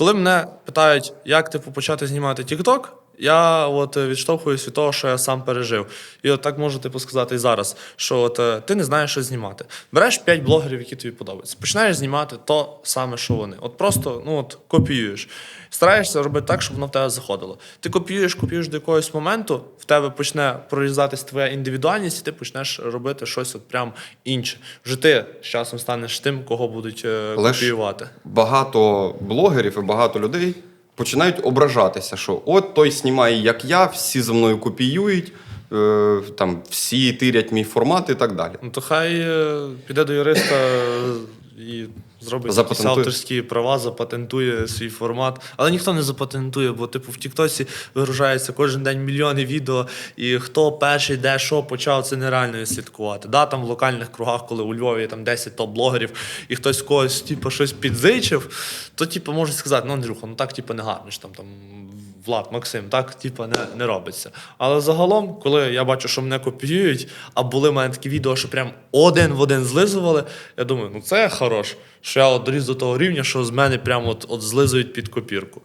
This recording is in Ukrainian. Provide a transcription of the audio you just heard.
Коли мене питають, як типу почати знімати TikTok, я от е, відштовхуюсь від того, що я сам пережив. І от так можу типу сказати і зараз, що от е, ти не знаєш, що знімати. Береш 5 блогерів, які тобі подобаються. Починаєш знімати то саме, що вони. От просто ну от копіюєш. Стараєшся робити так, щоб воно в тебе заходило. Ти копіюєш, копіюєш до якогось моменту, в тебе почне прорізатись твоя індивідуальність, і ти почнеш робити щось от прям інше. Вже ти з часом станеш тим, кого будуть е, копіювати. Багато блогерів і багато людей починають ображатися, що от той знімає, як я, всі за мною копіюють, е, там всі тирять мій формат і так далі. Ну то хай е, піде до юриста е, і зробить якісь Запатентує. авторські права, запатентує свій формат. Але ніхто не запатентує, бо типу в Тіктосі вигружається кожен день мільйони відео, і хто перший де що почав, це нереально слідкувати. Да, там в локальних кругах, коли у Львові там 10 топ-блогерів, і хтось когось типу, щось підзичив, то типу можуть сказати, ну Андрюха, ну так типу не гарно ж там там. Влад, Максим, так типу, не, не робиться. Але загалом, коли я бачу, що мене копіюють, а були в мене такі відео, що прям один в один злизували, я думаю, ну це хорош, що я от до того рівня, що з мене прям от, от злизують під копірку.